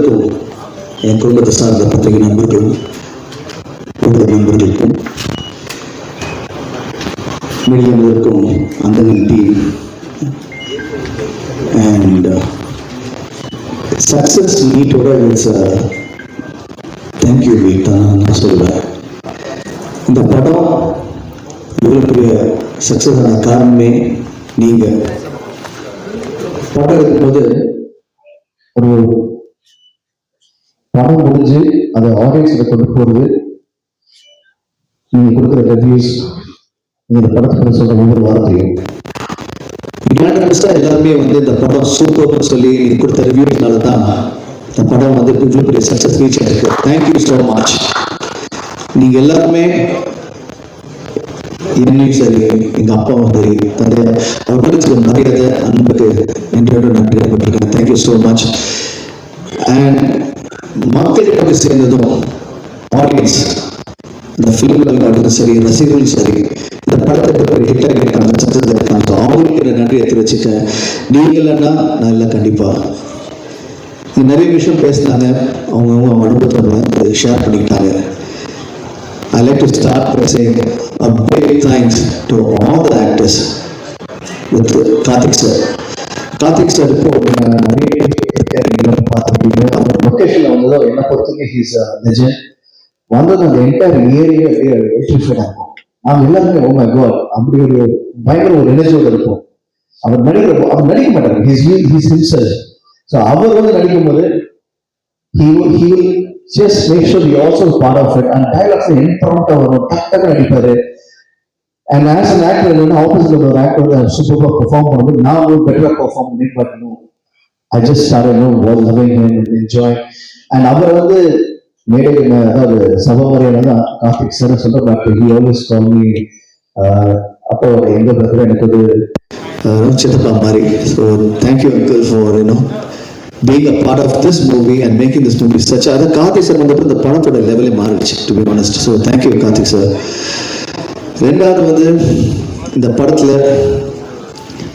அனைவருக்கும் என் குடும்பத்தை சார்ந்த பத்திரிகை நண்பர்களும் உங்கள் நண்பர்களுக்கும் மீடியாவிற்கும் அந்த uh, நன்றி அண்ட் சக்ஸஸ் மீட்டோட இட்ஸ் தேங்க்யூ மீட் நான் சொல்லுவேன் இந்த படம் இவ்வளோ பெரிய சக்ஸஸ் ஆன காரணமே நீங்கள் படம் இருக்கும்போது ஒரு படம் முடிஞ்சு அதை ஆடியன்ஸில் கொண்டு போகிறது நீங்கள் கொடுக்குற ரிவ்யூஸ் நீங்கள் படத்துக்கு படத்தை சொல்கிற ஒவ்வொரு வார்த்தையும் எல்லாருமே வந்து இந்த படம் சூப்பர்னு சொல்லி நீ கொடுத்த ரிவ்யூஸ்னால தான் இந்த படம் வந்து இவ்வளோ பெரிய சக்ஸஸ் ரீச் ஆயிருக்கு தேங்க்யூ ஸோ மச் நீங்கள் எல்லாருமே என்னையும் சரி எங்க அப்பாவும் சரி தந்தை அவர்களுக்கு மரியாதை அன்புக்கு நன்றியோடு நன்றி பட்டிருக்கேன் thank you so much and மக்கள்கிட்ட போய் சேர்ந்ததும் ஆடியன்ஸ் இந்த ஃபிலிமில் ஆகட்டும் சரி ரசிகர்களும் சரி இந்த படத்தை ஒரு ஹிட்டாக இருக்காங்க சத்தத்தை இருக்காங்க அவங்களுக்கு என்ன நன்றி எடுத்து வச்சுக்க நீங்க இல்லைன்னா நான் இல்லை கண்டிப்பாக நிறைய விஷயம் பேசினாங்க. அவங்க அவங்க அனுபவத்தை ஷேர் பண்ணிக்கிட்டாங்க. I like to start by saying a big thanks to all the actors with Karthik sir. Karthik sir இப்போ நிறைய பார்த்துருக்கீங்க. பார்த்துருப்பீங்க லொக்கேஷன்ல வந்ததோ என்ன பொறுத்தவரைக்கும் ஹீஸ் லெஜெண்ட் வந்தது அந்த என்டையர் ஏரியா எலக்ட்ரிஃபைட் ஆகும் நாங்க எல்லாருமே oh ஓ மை காட் அப்படி ஒரு பயங்கர ஒரு எனர்ஜியோட இருப்போம். அவர் நடிக்கிற அவர் நடிக்க மாட்டார். ஹிஸ் ஹிஸ் ஹிம்செல்ஃப் ஸோ அவர் வந்து நடிக்கும் போது he will, he will just make sure he also is part of வரும் டக்குன்னு நடிப்பாரு. அண்ட் as an actor ஆப்போசிட்ல ஒரு ஆக்டர் சூப்பராக பெர்ஃபார்ம் பண்ணும்போது நான் ஒரு பெட்டராக பெர்ஃபார்ம் பண்ணி பார்க்கணும் I just start no loving him enjoy and அவர் வந்து மேடை அதாவது சபமரியாதை தான் கார்த்திக் சார் சொல்ற but he always call me அப்போ எங்க பிரதர் எனக்கு ஒரு சித்தப்பா மாதிரி. So thank you uncle for you know being a part of this movie and making this movie such a அது கார்த்திக் சார் வந்தப்போ இந்த படத்தோட லெவலே மாறிடுச்சு to be honest so thank you Karthik sir ரெண்டாவது வந்து இந்த படத்துல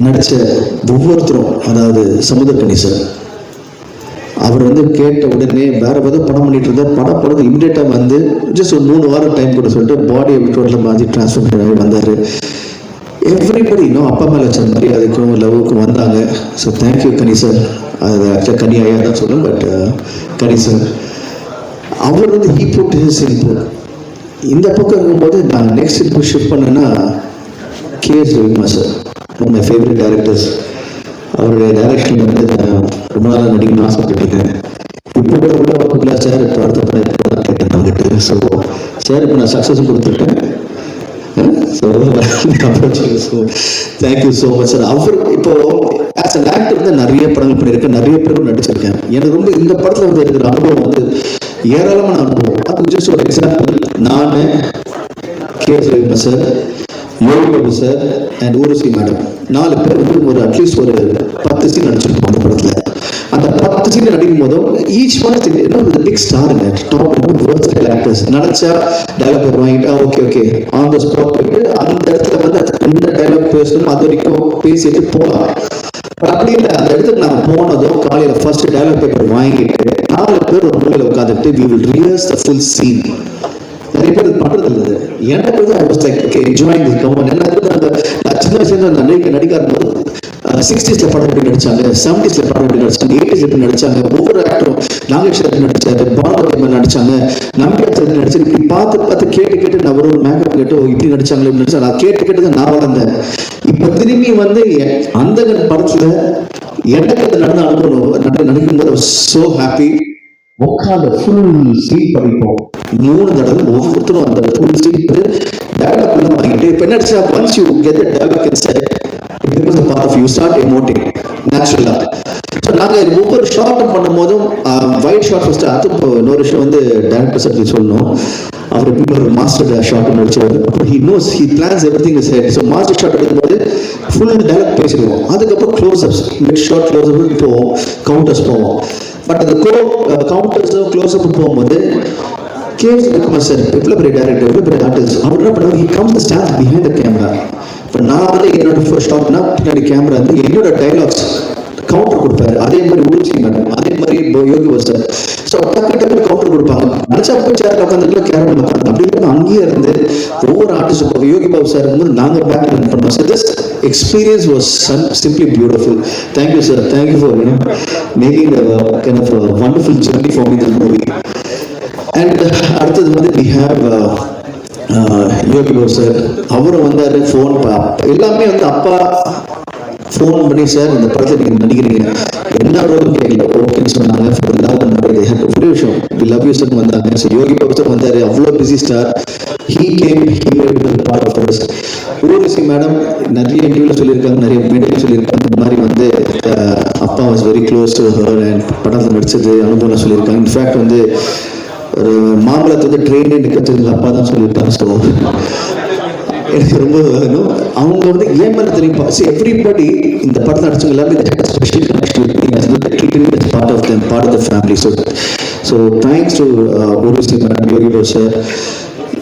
நடித்த ஒவ்வொருத்தரும் அதாவது சமுதக்கணி சார் அவர் வந்து கேட்ட உடனே வேற ஏதோ படம் பண்ணிட்டு இருந்தார். படம் படம் இமிடியேட்டா வந்து ஜஸ்ட் ஒரு மூணு வாரம் டைம் கூட சொல்லிட்டு பாடியை டோட்டலாக மாற்றி டிரான்ஸ்ஃபர் ஆகி வந்தார். எவ்ரிபடி இன்னும் அப்பா மேலே வச்ச மரியாதைக்கும் லவ்வுக்கும் வந்தாங்க. ஸோ தேங்க்யூ கனி சார் அது ஆக்சுவலாக கனி ஐயா தான் சொல்லும் பட் uh, கனி சார் அவர் வந்து ஹீ போட்டு ஹிஸ் இன்புட் இந்த பக்கம் இருக்கும்போது நான் நெக்ஸ்ட் இப்போ ஷிஃப்ட் பண்ணேன்னா கேஎஸ் ரவிமா சார் மை ஃபேவரட் டைரக்டர்ஸ் அவருடைய டைரக்ஷன் வந்து நான் ரொம்ப நாளாக நடிக்கணும்னு ஆசைப்பட்டிருக்கேன். இப்போ கூட உள்ள ஒர்க்குள்ள சேர் இப்போ அடுத்த படம் இப்போ தான் கேட்டேன் அவர்கிட்ட. ஸோ சார் இப்போ நான் சக்ஸஸ் கொடுத்துருக்கேன் so so thank you so much sir அவர் இப்போ ஆஸ் அன் ஆக்டர் வந்து நிறைய படங்கள் பண்ணியிருக்கேன் நிறைய பேரும் நடிச்சிருக்கேன். எனக்கு ரொம்ப இந்த படத்தில் வந்து இருக்கிற அனுபவம் வந்து ஏராளமான அனுபவம். அது ஜஸ்ட் ஒரு எக்ஸாம்பிள் நான் K. Sir Yogi sir and Urvashi madam நாலு பேர் வந்து ஒரு அட்லீஸ்ட் ஒரு பத்து சீன் நடிச்சிருக்கோம் அந்த படத்தில். அந்த பத்து சீன் நடிக்கும் போதும் each one big star top world actors நினச்சா டைலாக் வாங்கிட்டா okay okay on the spot போயிட்டு அந்த இடத்துல வந்து எந்த டைலாக் பேசணும் அது வரைக்கும் பேசிட்டு போகலாம். அப்படி இல்லை அந்த இடத்துக்கு நாங்கள் போனதும் காலையில் ஃபர்ஸ்ட் டைலாக் பேப்பர் வாங்கிட்டு நாலு பேர் ஒரு மூலையில் உட்காந்துட்டு we will rehearse the full scene நிறைய பேர் பண்றது இல்லை. எனக்கு வந்து I was like okay enjoying this government எனக்கு அந்த சின்ன வயசுல அந்த நடிக்க நடிக்காத போது சிக்ஸ்டீஸ்ல படம் எப்படி நடிச்சாங்க செவன்டீஸ்ல படம் எப்படி நடிச்சாங்க எயிட்டிஸ்ல எப்படி நடிச்சாங்க ஒவ்வொரு ஆக்டரும் நாகேஷ் எப்படி நடிச்சாரு பாலகோடி நடிச்சாங்க நம்பிக்கை நடிச்சு இப்படி பார்த்து பார்த்து கேட்டு கேட்டு நான் ஒரு மேக்கப் கேட்டு இப்படி நடிச்சாங்களே நடிச்சா நடிச்சாங்க நான் கேட்டு கேட்டு தான் நான் வளர்ந்தேன். இப்ப திரும்பி வந்து அந்த படத்துல எனக்கு அது நடந்த அனுபவம் நட- நடிக்கும்போது சோ ஹாப்பி உட்காந்து ஃபுல் சீட் படிப்போம். மூணு தடவை ஒவ்வொருத்தரும் அந்த ஃபுல் சீட் டயலாக் எல்லாம் வாங்கிட்டு இப்போ என்ன ஆச்சு once you get the dialogue inside it becomes a part of you start emoting நேச்சுரலா ஸோ நாங்கள் ஒவ்வொரு ஷார்ட்டும் பண்ணும்போதும் ஒயிட் ஷார்ட் ஃபஸ்ட்டு அது இப்போ இன்னொரு விஷயம் வந்து டேரக்டர் சார் சொல்லணும். அவர் எப்படி ஒரு மாஸ்டர் ஷார்ட் முடிச்சவர் அப்புறம் he knows he plans everything is so master shot எடுக்கும்போது ஃபுல் டேரக்ட் பேசிடுவோம். அதுக்கப்புறம் close ups mid shot close up போவோம். கவுண்டர்ஸ் போவோம். பட் அந்த கோ கவுண்டர்ஸ் க்ளோஸ் அப் போகும்போது கேஜ் ரவிக்குமார் சார்? எவ்வளோ பெரிய டேரக்டர் எவ்வளோ பெரிய ஆர்டிஸ்ட் அவர் என்ன பண்ணுவார் he comes stand behind the camera இப்போ நான் வந்து என்னோட ஃபர்ஸ்ட் ஸ்டாப்னா பின்னாடி கேமரா வந்து என்னோட டைலாக்ஸ் கவுண்டர் கொடுப்பாரு. அதே மாதிரி உருச்சி மேடம் அதே மாதிரி யோகி பாபு சார். ஸோ டக்கு டக்கு கவுண்டர் கொடுப்பாங்க. நினச்சா போய் சேர் உட்காந்துட்டு கேமரா உட்காந்து அப்படி அங்கேயே இருந்து ஒவ்வொரு ஆர்டிஸ்ட் இப்போ யோகி பாபு சார் வந்து நாங்கள் பேக் ரன் பண்ணோம். Sir this experience was simply beautiful thank you sir thank you for you know making kind of wonderful journey for me this movie and uh, அடுத்தது வந்து வி ஹேவ் யோகி சார் அவரும் வந்தார் phone எல்லாமே வந்து அப்பா phone பண்ணி sir இந்த படத்தில் நீங்கள் நடிக்கிறீங்க. என்ன ரோலும் கேட்கல ஓகேன்னு சொன்னாங்க. For love and ஒரே விஷயம் வி லவ் யூ சார் வந்தாங்க. ஸோ யோகி பாபு சார் அவ்வளோ busy star he came he made part of us Urvashi madam நிறைய இன்டர்வியூல சொல்லியிருக்காங்க. நிறைய மீடியாவில் சொல்லியிருக்காங்க. இந்த மாதிரி வந்து uh, அப்பா was very close to her and படத்தில் நடிச்சது அனுபவம் சொல்லியிருக்காங்க. இன்ஃபேக்ட் வந்து ஒரு மாம்பழத்தை வந்து ட்ரெயினே நிற்கிறதுக்கு அப்பா தான் சொல்லியிருக்காங்க ஸோ எனக்கு ரொம்ப வேணும் அவங்க வந்து ஏன் மேலே தெரியும் எவ்ரிபடி இந்த படத்தில் நடிச்சவங்க எல்லாமே special connection part of them part of the family so so thanks to ஒரு மேடம் யோகி சார்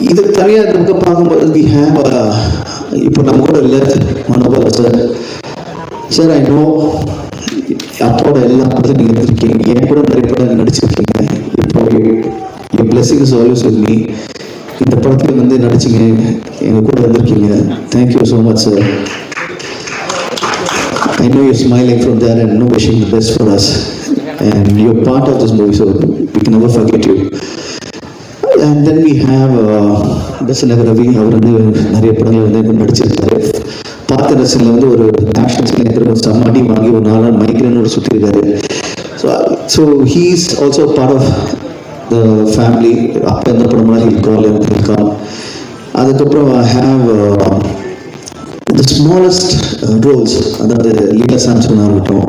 இது தனியாக நமக்கு பார்க்கும்போது வி ஹேவ் uh, இப்போ நம்ம கூட இல்லை Manobala sir sir I know அப்போட எல்லா படத்தையும் நீங்கள் இருந்திருக்கீங்க. என் கூட நிறைய படம் நடிச்சிருக்கீங்க. இப்போ சொல்லி சொல்லி இந்த படத்தில் வந்து நடிச்சிங்க எங்கள் கூட வந்திருக்கீங்க. Thank you so much sir I know you smiling from there and know wishing best best for us. And you're part of this movie, so we can never forget and And then we தசநகர் Ravi uh, அவர் வந்து நிறைய படங்கள் வந்து நடிச்சிருக்காரு. பார்த்த ரசனில் வந்து ஒரு ஆக்ஷன் சிலிண்டர் ஒரு சம்மாட்டி வாங்கி ஒரு நாலு நாள் மைக்ரேனோட சுற்றிருக்காரு so so he's also part of family அப்போ எந்த படம்லாம் ஹில்கால் கால் அதுக்கப்புறம் I have the smallest roles அதாவது லீலா சாம்சனாக இருக்கட்டும்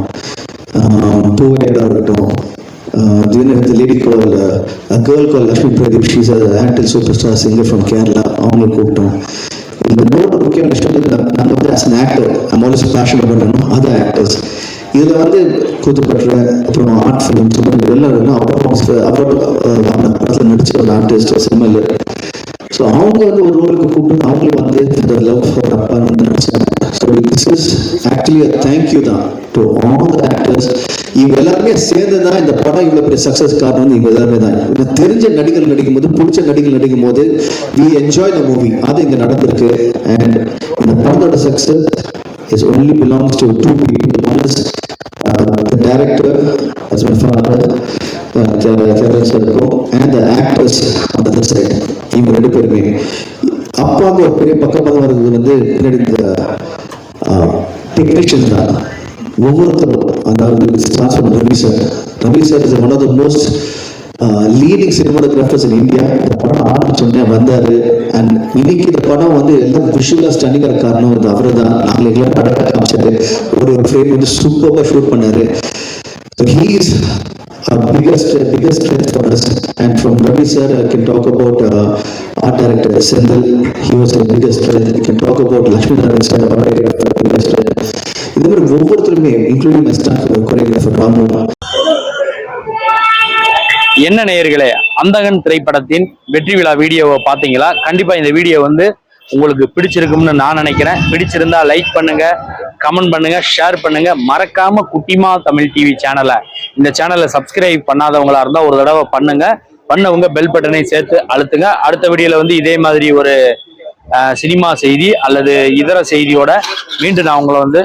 பூவேடாக இருக்கட்டும் the lady call girl call Lakshmi Pradeep she's actor super star singer from Kerala அவங்களை கூப்பிட்டோம். இந்த இன்னொரு முக்கியமான விஷயம் நாங்கள் வந்து as an actor I'm always passion பண்ணணும் அதர் ஆக்டர்ஸ் இதில் வந்து கூத்துப்பட்டுற அப்புறம் ஆர்ட் ஃபிலிம்ஸ் எல்லாம் அப்புறம் அப்புறம் படத்தில் நடிச்ச ஒரு ஆர்டிஸ்ட் சினிமாவில். ஸோ அவங்க வந்து ஒரு ரோலுக்கு கூப்பிட்டு அவங்களும் வந்து இந்த லவ் ஃபார் அப்பா வந்து நடிச்சாங்க. So this is actually thank you தான் டு ஆல் த ஆக்டர்ஸ் இவங்க எல்லாருமே சேர்ந்து தான் இந்த படம் இவ்வளோ பெரிய சக்ஸஸ் காரணம் வந்து இவங்க எல்லாருமே தான். தெரிஞ்ச நடிகர்கள் நடிக்கும் போது பிடிச்ச நடிகர்கள் நடிக்கும் போது வி என்ஜாய் த மூவி அது இங்கே நடந்திருக்கு. அண்ட் இந்த படத்தோட success is only belongs to two people one is the as as my father Kerala sir இருக்கும் அண்ட் த ஆக்டர்ஸ் அந்த அதர் சைடு இவங்க ரெண்டு பேருமே. அப்பாவுக்கு ஒரு பெரிய பக்கமாக வர்றது வந்து பின்னாடி இந்த டெக்னீஷியன் தான். ஒவ்வொருத்தரும் அதாவது ஸ்டார்ட் பண்ண Ravi sir Ravi sir is one of the most leading cinematographers in India இந்த படம் ஆரம்பிச்சோடனே வந்தார். அண்ட் இன்னைக்கு இந்த படம் வந்து எல்லாம் விஷுவலாக ஸ்டன்னிங்காக காரணம் வந்து அவர் தான் நாங்கள் எல்லாம் படம் காமிச்சாரு ஒரு ஒரு ஃப்ரேம் வந்து சூப்பராக ஷூட் பண்ணார். So he is our biggest biggest strength for us. And from Ravi sir, I can talk about uh, art director Sendal. He was our biggest strength. I can talk about Lakshmi Narayan sir, our biggest strength. இது மாதிரி ஒவ்வொருத்தருமே including my staff choreographer Ramu என்ன நேயர்களே அந்தகன் திரைப்படத்தின் வெற்றி விழா வீடியோவை பார்த்தீங்களா கண்டிப்பாக இந்த வீடியோ வந்து உங்களுக்கு பிடிச்சிருக்கும்னு நான் நினைக்கிறேன் பிடிச்சிருந்தா லைக் பண்ணுங்கள் கமெண்ட் பண்ணுங்க ஷேர் பண்ணுங்க. மறக்காம குட்டிமா தமிழ் டிவி சேனலை இந்த சேனலை சப்ஸ்கிரைப் பண்ணாதவங்களா இருந்தா ஒரு தடவை பண்ணுங்க. பண்ணவங்க பெல் பட்டனை சேர்த்து அழுத்துங்க. அடுத்த வீடியோல வந்து இதே மாதிரி ஒரு சினிமா செய்தி அல்லது இதர செய்தியோட மீண்டும் நான் உங்களை வந்து